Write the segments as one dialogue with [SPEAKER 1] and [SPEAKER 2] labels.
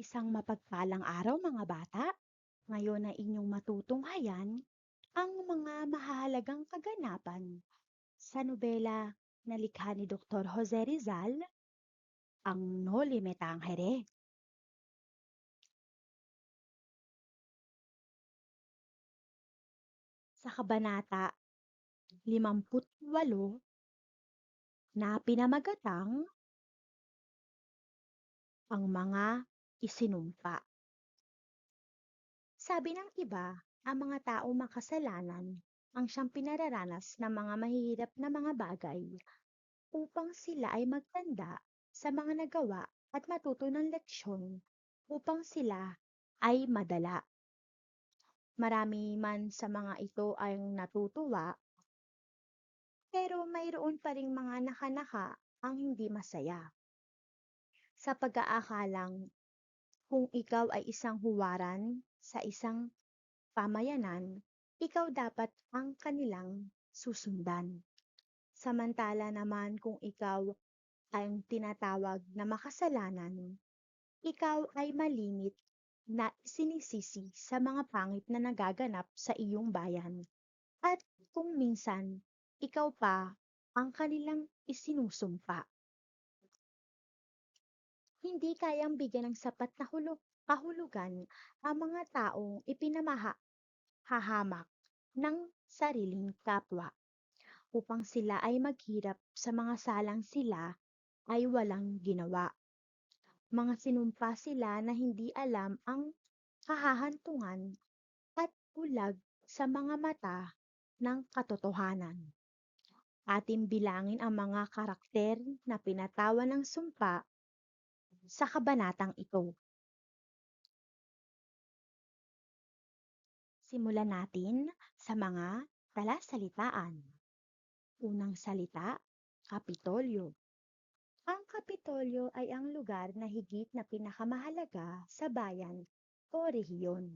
[SPEAKER 1] Isang mapagpalang araw mga bata. Ngayon ay inyong matutunghayan ang mga mahahalagang kaganapan sa nobela na likha ni Dr. Jose Rizal, ang Noli Me Tangere. Sa kabanata 58 na pinamagatang ang mga isinumpa. Sabi ng iba, ang mga tao makasalanan ang siyang pinararanas ng mga mahihirap na mga bagay upang sila ay magtanda sa mga nagawa at matuto ng leksyon upang sila ay madala. Marami man sa mga ito ay natutuwa, pero mayroon pa ring mga nakanaka ang hindi masaya. Sa pag-aakalang kung ikaw ay isang huwaran sa isang pamayanan, ikaw dapat ang kanilang susundan. Samantala naman kung ikaw ay ang tinatawag na makasalanan, ikaw ay malimit na sinisisi sa mga pangit na nagaganap sa iyong bayan. At kung minsan, ikaw pa ang kanilang isinusumpa. Hindi kayang bigyan ng sapat na hulog, kahulugan ang mga taong ipinamaha hahamak ng sariling kapwa upang sila ay maghirap sa mga salang sila ay walang ginawa mga sinumpa sila na hindi alam ang kahahantungan at bulag sa mga mata ng katotohanan. Ating bilangin ang mga karakter na pinatawan ng sumpa sa kabanatang ito. Simulan natin sa mga talasalitaan. Unang salita, Kapitolyo. Ang Kapitolyo ay ang lugar na higit na pinakamahalaga sa bayan o rehiyon.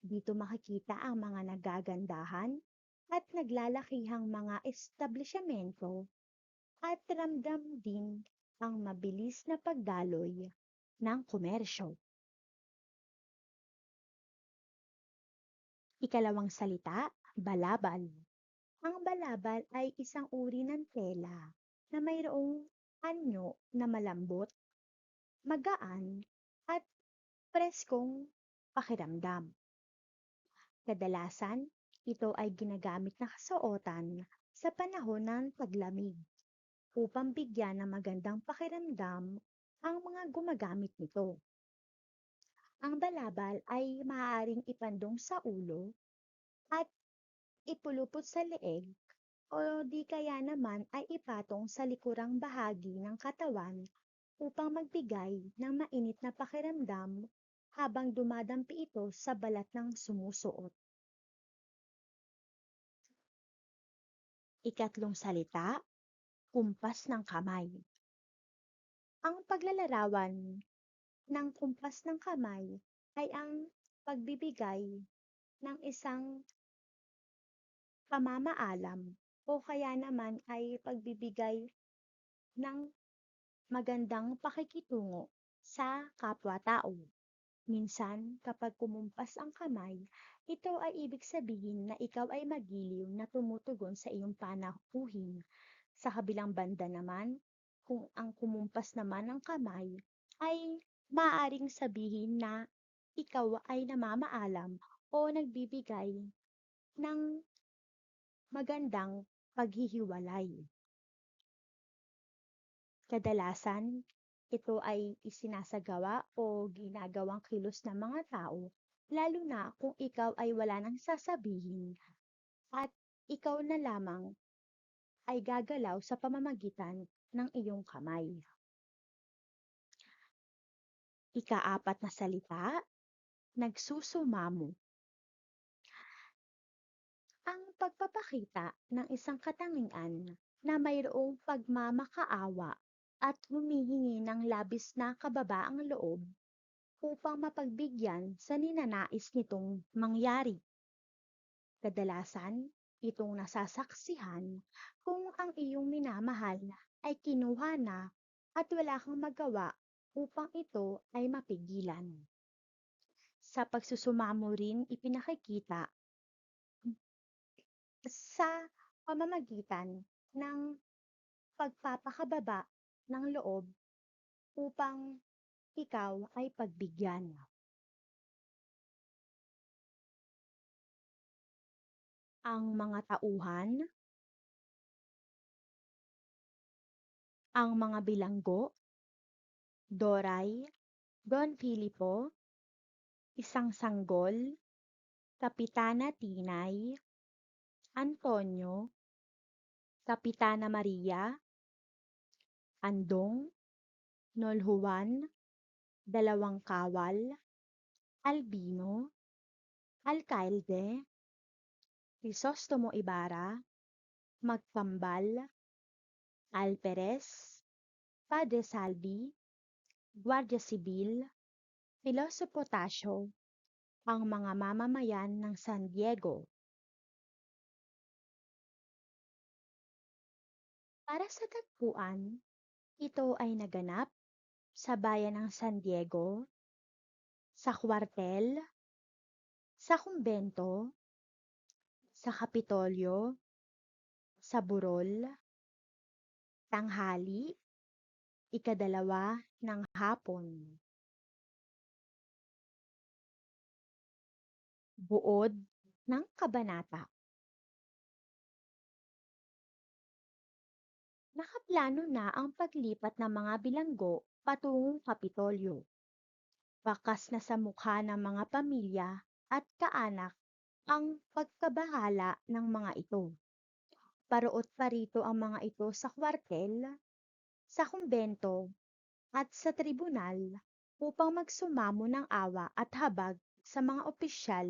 [SPEAKER 1] Dito makikita ang mga nagagandahan at naglalakihang mga establishmento at ramdam din ang mabilis na pagdaloy ng komersyo. Ikalawang salita, balabal. Ang balabal ay isang uri ng tela na mayroong anyo na malambot, magaan, at preskong pakiramdam. Kadalasan, ito ay ginagamit na kasuotan sa panahon ng taglamig upang bigyan ng magandang pakiramdam ang mga gumagamit nito. Ang balabal ay maaaring ipandong sa ulo at ipulupot sa leeg o di kaya naman ay ipatong sa likurang bahagi ng katawan upang magbigay ng mainit na pakiramdam habang dumadampi ito sa balat ng sumusuot. Ikatlong salita, kumpas ng kamay. Ang paglalarawan ng kumpas ng kamay ay ang pagbibigay ng isang pamamaalam o kaya naman ay pagbibigay ng magandang pakikitungo sa kapwa-tao. Minsan, kapag kumumpas ang kamay, ito ay ibig sabihin na ikaw ay magiliw na tumutugon sa iyong panahuhin. Sa kabilang banda naman, kung ang kumumpas naman ng kamay ay maaaring sabihin na ikaw ay namamaalam o nagbibigay ng magandang paghihiwalay. Kadalasan, ito ay isinasagawa o ginagawang kilos ng mga tao, lalo na kung ikaw ay wala nang sasabihin at ikaw na lamang ay gagalaw sa pamamagitan ng iyong kamay. Ikaapat na salita, nagsusumamo. Ang pagpapakita ng isang katangian na mayroong pagmamakaawa at humihingi ng labis na kababaang loob upang mapagbigyan sa ninanais nitong mangyari. Kadalasan, itong nasasaksihan kung ang iyong minamahal ay kinuha na at wala kang magawa upang ito ay mapigilan. Sa pagsusumamo rin ipinakikita sa pamamagitan ng pagpapakababa ng loob upang ikaw ay pagbigyan. Ang mga tauhan, ang mga bilanggo, Doray, Don Filipo, isang sanggol, Kapitana Tinay, Antonio, Kapitana Maria, Andong, Nolhuan, Dalawang Kawal, Albino, Alcalde, Crisostomo Ibarra, Magkambal, Alperes, Padre Salvi, Guardia Sibil, Pilosopo Tasio, ang mga mamamayan ng San Diego. Para sa tagpuan, ito ay naganap sa bayan ng San Diego, sa kwartel, sa kumbento, sa Kapitolyo, sa Burol, tanghali, ikadalawa ng hapon. Buod ng kabanata. Nakaplano na ang paglipat ng mga bilanggo patungong Kapitolyo. Bakas na sa mukha ng mga pamilya at kaanak ang pagkabahala ng mga ito. Paruot pa rito ang mga ito sa kwartel, sa kumbento, at sa tribunal upang magsumamo ng awa at habag sa mga opisyal,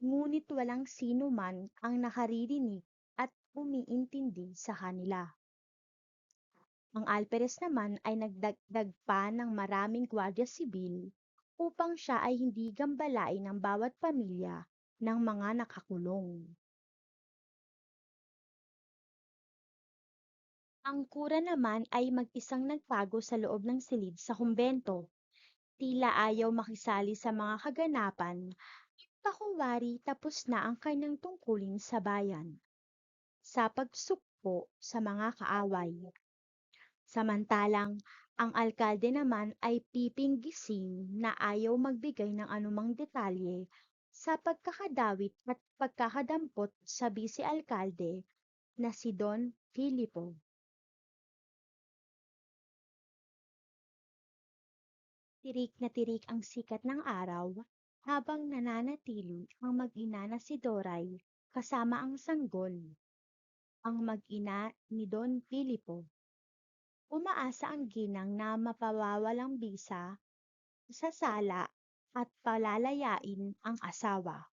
[SPEAKER 1] ngunit walang sino man ang nakaririnig at umiintindi sa kanila. Ang Alperes naman ay nagdagdag pa ng maraming gwardiya sibil upang siya ay hindi gambalain ng bawat pamilya ng mga nakakulong. Ang kura naman ay mag-isang nagtago sa loob ng silid sa kumbento. Tila ayaw makisali sa mga kaganapan at pakuwari tapos na ang kanyang tungkulin sa bayan. Sa pagsukpo sa mga kaaway. Samantalang ang alkalde naman ay pipinggising na ayaw magbigay ng anumang detalye sa pagkakadawit at pagkakadampot sa bisi-alkalde na si Don Filipo. Tirik na tirik ang sikat ng araw habang nananatili ang mag-ina na si Doray kasama ang sanggol, ang mag-ina ni Don Filipo umaasa ang ginang na mapawawalang bisa sa sala at palalayain ang asawa.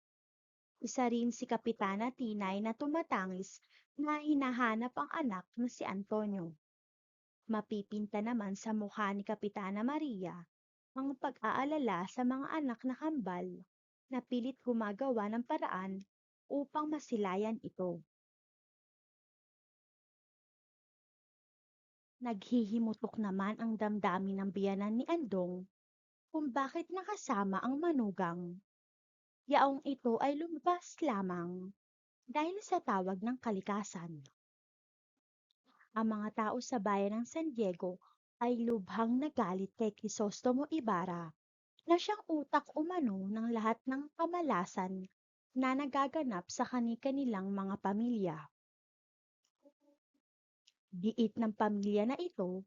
[SPEAKER 1] Isa rin si Kapitana Tinay na tumatangis na hinahanap ang anak na si Antonio. Mapipinta naman sa mukha ni Kapitana Maria ang pag-aalala sa mga anak na kambal na pilit gumagawa ng paraan upang masilayan ito. Naghihimutok naman ang damdamin ng biyanan ni Andong kung bakit nakasama ang manugang. Yaong ito ay lumabas lamang dahil sa tawag ng kalikasan. Ang mga tao sa bayan ng San Diego ay lubhang nagalit kay Crisostomo Ibarra na siyang utak umano ng lahat ng kamalasan na nagaganap sa kani-kanilang mga pamilya. Giit ng pamilya na ito,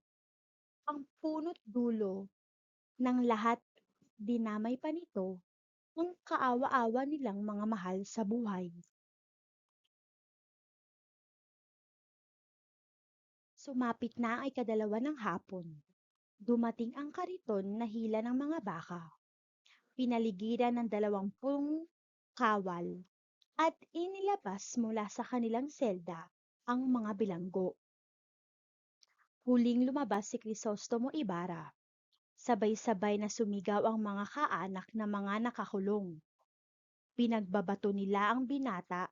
[SPEAKER 1] ang punot dulo ng lahat dinamay pa nito ang kaawa-awa nilang mga mahal sa buhay. Sumapit na ay kadalawa ng hapon. Dumating ang kariton na hila ng mga baka. Pinaligiran ng dalawampung kawal at inilabas mula sa kanilang selda ang mga bilanggo. Huling lumabas si Crisostomo Ibarra. Sabay-sabay na sumigaw ang mga kaanak na mga nakakulong. Pinagbabato nila ang binata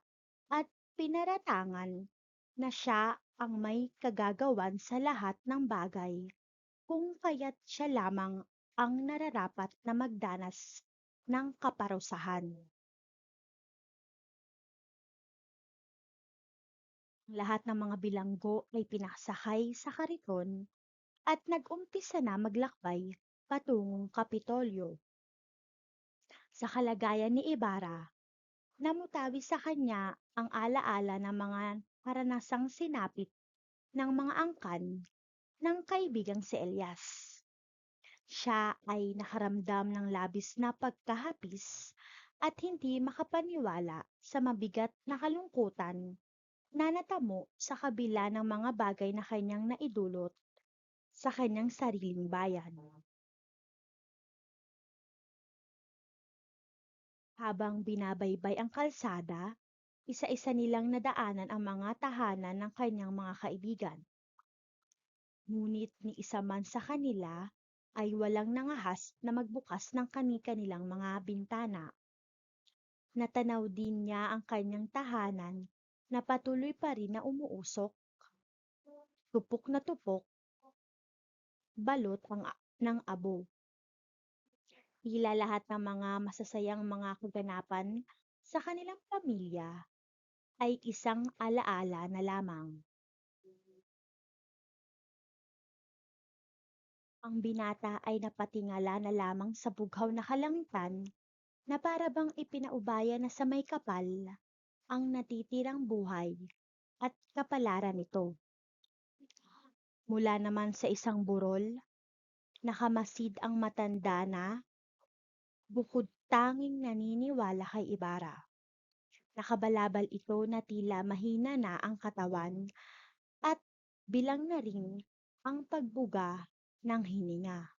[SPEAKER 1] at pinaratangan na siya ang may kagagawan sa lahat ng bagay kung kaya't siya lamang ang nararapat na magdanas ng kaparusahan. Lahat ng mga bilanggo ay pinasakay sa kariton at nag-umpisa na maglakbay patungong Kapitolyo. Sa kalagayan ni Ibarra, namutawi sa kanya ang alaala ng mga karanasang sinapit ng mga angkan ng kaibigang si Elias. Siya ay nakaramdam ng labis na pagkahapis at hindi makapaniwala sa mabigat na kalungkutan na natamo sa kabila ng mga bagay na kanyang naidulot sa kanyang sariling bayan. Habang binabaybay ang kalsada, isa-isa nilang nadaanan ang mga tahanan ng kanyang mga kaibigan. Ngunit ni isa man sa kanila ay walang nangahas na magbukas ng kani-kanilang mga bintana. Natanaw din niya ang kanyang tahanan na patuloy pa rin na umuusok. Tupok na tupok, balot ang ng abo. Tila lahat ng mga masasayang mga kaganapan sa kanilang pamilya ay isang alaala na lamang. Ang binata ay napatingala na lamang sa bughaw na kalangitan na para bang ipinaubaya na sa may kapal ang natitirang buhay at kapalaran nito. Mula naman sa isang burol, nakamasid ang matanda na bukod tanging naniniwala kay Ibarra. Nakabalabal ito na tila mahina na ang katawan at bilang na rin ang pagbuga ng hininga.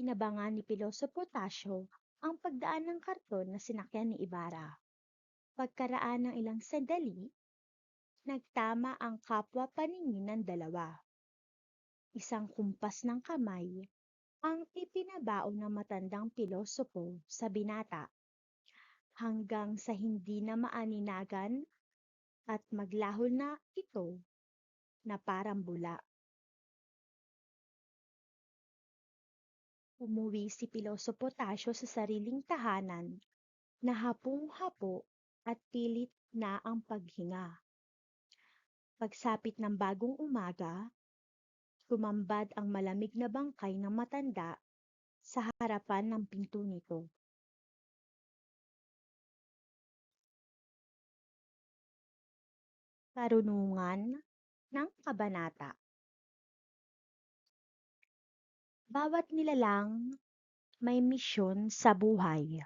[SPEAKER 1] Inabangan ni Piloso Potasio ang pagdaan ng karton na sinakyan ni Ibarra. Pagkaraan ng ilang sandali, nagtama ang kapwa paningin ng dalawa. Isang kumpas ng kamay ang ipinabaon ng matandang pilosopo sa binata hanggang sa hindi na maaninagan at maglahol na ito na parang bula. Umuwi si Piloso Potasio sa sariling tahanan na hapong-hapo at pilit na ang paghinga. Pagsapit ng bagong umaga, tumambad ang malamig na bangkay ng matanda sa harapan ng pinto nito. Karunungan ng Kabanata Bawat nilalang may misyon sa buhay.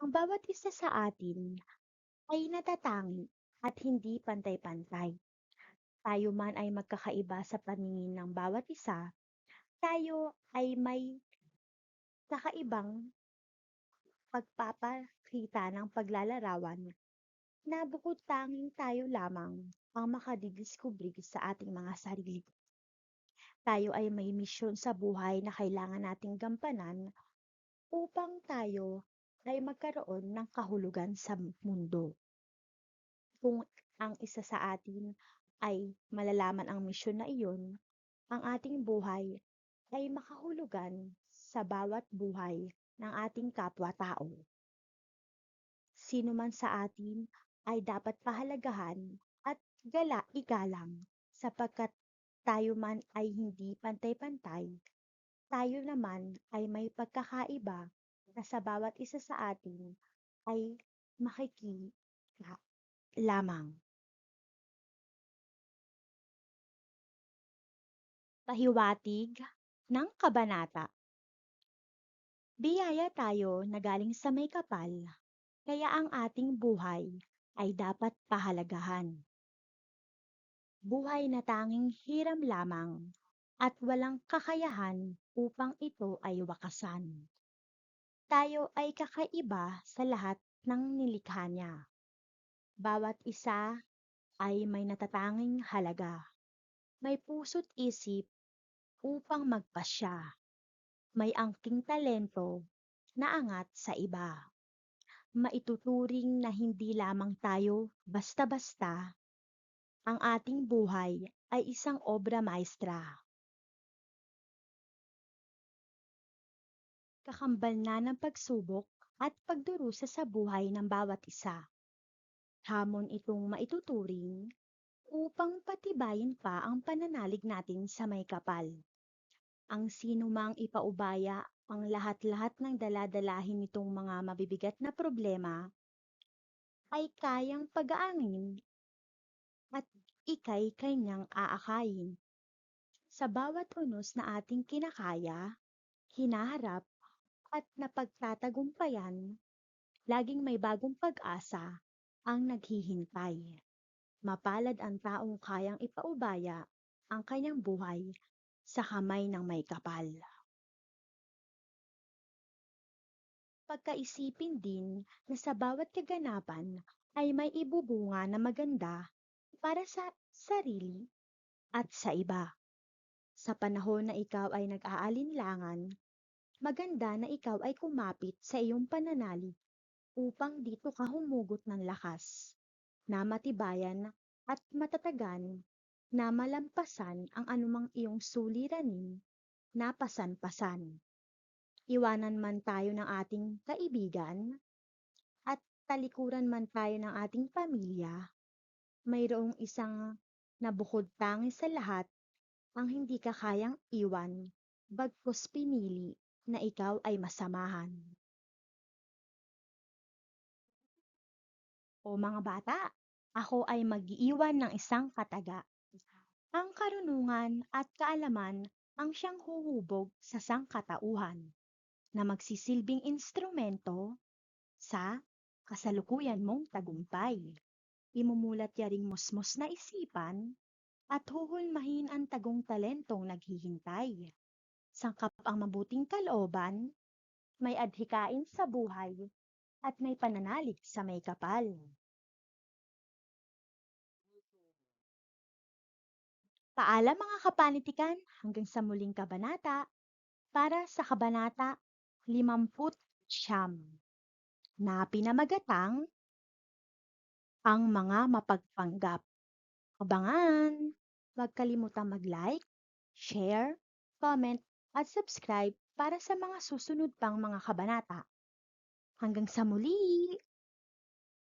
[SPEAKER 1] Ang bawat isa sa atin ay natatangi at hindi pantay-pantay. Tayo man ay magkakaiba sa paningin ng bawat isa, tayo ay may kakaibang pagpapakita ng paglalarawan na bukod tanging tayo lamang ang makadidiskubre sa ating mga sarili. Tayo ay may misyon sa buhay na kailangan nating gampanan upang tayo ay magkaroon ng kahulugan sa mundo. Kung ang isa sa atin ay malalaman ang misyon na iyon, ang ating buhay ay makahulugan sa bawat buhay ng ating kapwa-tao. Sino man sa atin ay dapat pahalagahan at gala igalang sapagkat tayo man ay hindi pantay-pantay, tayo naman ay may pagkakaiba na sa bawat isa sa atin ay makikita lamang. Pahiwatig ng Kabanata Biyaya tayo na galing sa may kapal, kaya ang ating buhay ay dapat pahalagahan. Buhay na tanging hiram lamang at walang kakayahan upang ito ay wakasan. Tayo ay kakaiba sa lahat ng nilikha niya. Bawat isa ay may natatanging halaga. May puso't isip upang magpasya. May angking talento na angat sa iba. Maituturing na hindi lamang tayo basta-basta Ang ating buhay ay isang obra maestra. Kakambal na ng pagsubok at pagdurusa sa buhay ng bawat isa. Hamon itong maituturing upang patibayin pa ang pananalig natin sa may kapal. Ang sino mang ipaubaya ang lahat-lahat ng daladalahin nitong mga mabibigat na problema ay kayang pag-aangin at ikay kanyang aakayin. Sa bawat unos na ating kinakaya, hinaharap at napagtatagumpayan, laging may bagong pag-asa ang naghihintay. Mapalad ang taong kayang ipaubaya ang kanyang buhay sa kamay ng may kapal. Pagkaisipin din na sa bawat kaganapan ay may ibubunga na maganda para sa sarili at sa iba. Sa panahon na ikaw ay nag-aalinlangan, maganda na ikaw ay kumapit sa iyong pananalig upang dito ka humugot ng lakas, na matibayan at matatagan na malampasan ang anumang iyong suliranin na pasan-pasan. Iwanan man tayo ng ating kaibigan at talikuran man tayo ng ating pamilya, mayroong isang nabukod tangi sa lahat ang hindi ka kayang iwan bagkus pinili na ikaw ay masamahan. O mga bata, ako ay mag-iiwan ng isang kataga. Ang karunungan at kaalaman ang siyang huhubog sa sangkatauhan na magsisilbing instrumento sa kasalukuyan mong tagumpay. Imumulat yaring musmos na isipan at huhulmahin ang tagong talentong naghihintay. Sangkap ang mabuting kalooban, may adhikain sa buhay at may pananalig sa may kapal. Paalam mga kapanitikan hanggang sa muling kabanata para sa kabanata 50 na pinamagatang ang mga mapagpanggap. Abangan! Huwag kalimutang mag-like, share, comment, at subscribe para sa mga susunod pang mga kabanata. Hanggang sa muli!